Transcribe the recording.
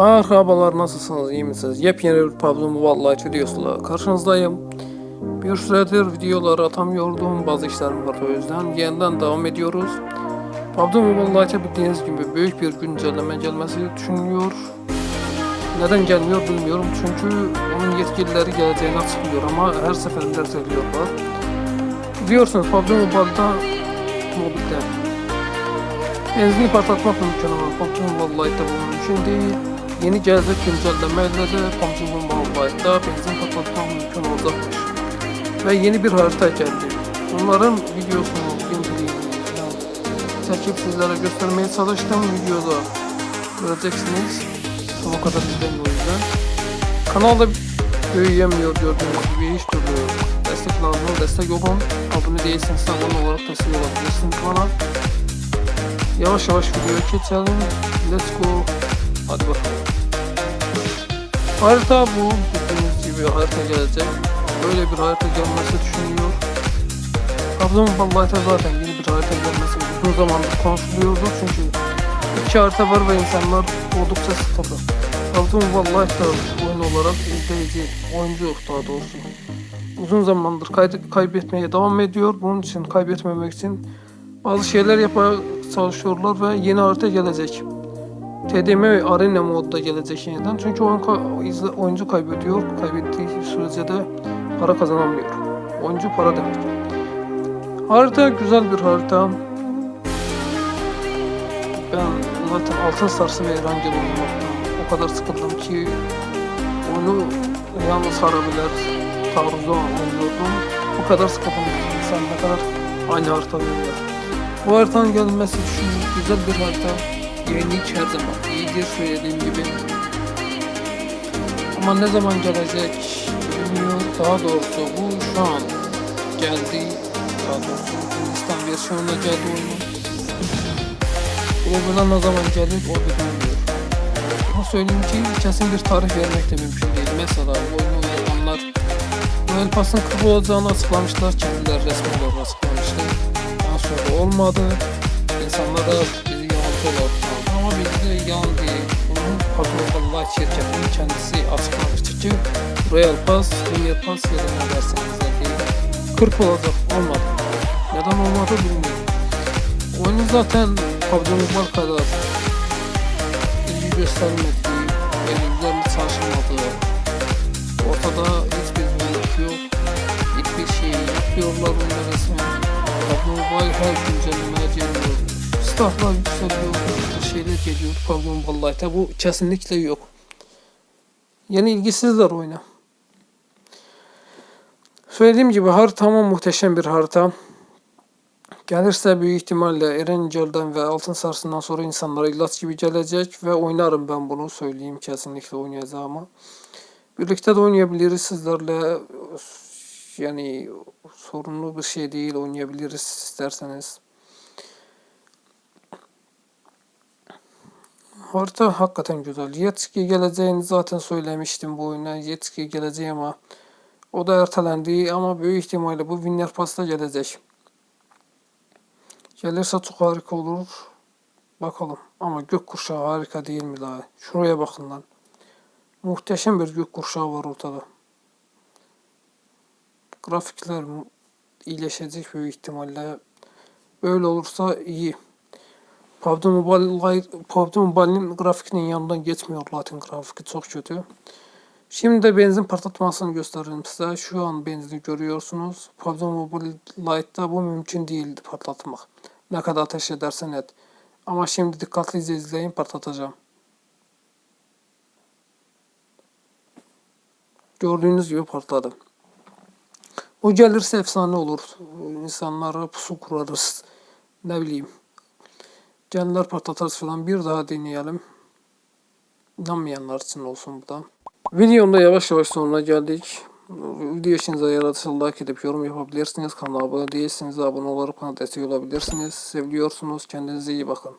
Merhabalar nasılsınız iyi misiniz? Yepyeni bir Mobile Lite videosuyla karşınızdayım. Bir süredir videolar atamıyordum bazı işlerim var o yüzden yeniden devam ediyoruz. Mobile Lite'e bildiğiniz gibi büyük bir güncelleme gelmesi düşünülüyor. Neden gelmiyor bilmiyorum çünkü onun yetkilileri geleceğini açıklıyor ama her seferinde erteliyorlar. Biliyorsunuz PUBG Mobile'da mobilde Benzini patlatmak mümkün ama PUBG Mobile Lite'da bu mümkün değil. Yeni gelecek güncellemeyle de PUBG Mobile Lite'da benzin patlatmak mümkün olacakmış. Ve yeni bir harita geldi. Bunların videosunu, falan çekip sizlere göstermeye çalıştım. Videoda göreceksiniz. O kadar izleyin o yüzden. Kanalda büyüyemiyor gördüğünüz gibi hiç türlü destek lazım. Destek olun. Abone değilseniz abone olarak destek olabilirsiniz bana. Yavaş yavaş videoya geçelim. Let's go. Hadi bakalım. Harita bu. Bildiğiniz gibi harita gelecek. Böyle bir harita gelmesi düşünülüyor. Lite'a zaten yeni bir harita gelmesi uzun zamandır konuşuluyordu çünkü iki harita var ve insanlar oldukça sıkıldı. Mobile Lite'da oyun olarak izleyici, oyuncu yok daha doğrusu. Uzun zamandır kaydı, kaybetmeye devam ediyor. Bunun için kaybetmemek için bazı şeyler yapmaya çalışıyorlar ve yeni harita gelecek. TDM ve Arena modda gelecek yeniden. Çünkü oyun ka- oyuncu kaybediyor. Kaybettiği sürece de para kazanamıyor. Oyuncu para demek. Harita güzel bir harita. Ben zaten altın sarsı ve Erangel oynamaktan o kadar sıkıldım ki onu yalnız harabeler taarruza oynuyordum. O kadar sıkıldım ki insan ne kadar aynı harita oynuyor. Bu haritanın gelmesi için güzel bir harita. Yenilik her zaman iyidir söylediğim gibi. Ama ne zaman gelecek bilmiyorum. Daha doğrusu bu şu an geldi. Daha doğrusu Hindistan versiyonuna geldi oyunun. Global'a ne zaman gelir o bilinmiyor. Ama söyleyeyim ki kesin bir tarih vermek de mümkün değil. Mesela bu oyunu oynayanlar Royal Pass'ın 40 olacağını açıklamışlar. Kendileri resmi olarak açıklamışlar. Daha sonra olmadı. İnsanlar yanıltıyorlar. Ama bizde değil. Bunun Pakrovallah şirketinin kendisi açıklamıştı ki Royal Pass, Premier Pass ya da ne derseniz de değil. 40 olacak. Olmadı. Neden olmadı bilmiyorum. Oyunun zaten Mobile kadar ilgi göstermediği, yani üzerinde çalışılmadığı, ortada hiçbir yenilik yok, hiçbir şey yapıyorlar onlar resmen. Mobile her güncellemeye geliyor. Startlar yükseliyor, şeyler geliyor PUBG Mobile Lite'a. Bu kesinlikle yok. Yani ilgisizler oyuna. Söylediğim gibi harita muhteşem bir harita. Gelirse büyük ihtimalle Erencil'den ve Altın Sarsı'ndan sonra insanlara ilaç gibi gelecek ve oynarım ben bunu söyleyeyim kesinlikle oynayacağımı. Birlikte de oynayabiliriz sizlerle yani sorunlu bir şey değil oynayabiliriz isterseniz. Harita hakikaten güzel. Yetki geleceğini zaten söylemiştim bu oyuna. Yetki geleceği ama o da ertelendi ama büyük ihtimalle bu Winner Pass'ta gelecek. Gelirse çok harika olur. Bakalım. Ama gökkuşağı harika değil mi daha? Şuraya bakın lan. Muhteşem bir gökkuşağı var ortada. Grafikler iyileşecek büyük ihtimalle. Böyle olursa iyi. PUBG Mobile, PUBG Mobile'in grafikinin yanından geçmiyor Latin grafiki çok kötü. Şimdi de benzin patlatmasını göstereyim size. Şu an benzini görüyorsunuz. PUBG Mobile Lite'da bu mümkün değildi patlatmak. Ne kadar ateş edersen et. Ama şimdi dikkatlice izleyin patlatacağım. Gördüğünüz gibi patladı. O gelirse efsane olur. İnsanlara pusu kurarız. Ne bileyim. Canlılar patlatırız falan. Bir daha deneyelim. İnanmayanlar için olsun bu da. Videomda yavaş yavaş sonuna geldik. Video işinize yaradıysa like edip yorum yapabilirsiniz. Kanala abone değilseniz abone olarak bana destek olabilirsiniz. Seviliyorsunuz. Kendinize iyi bakın.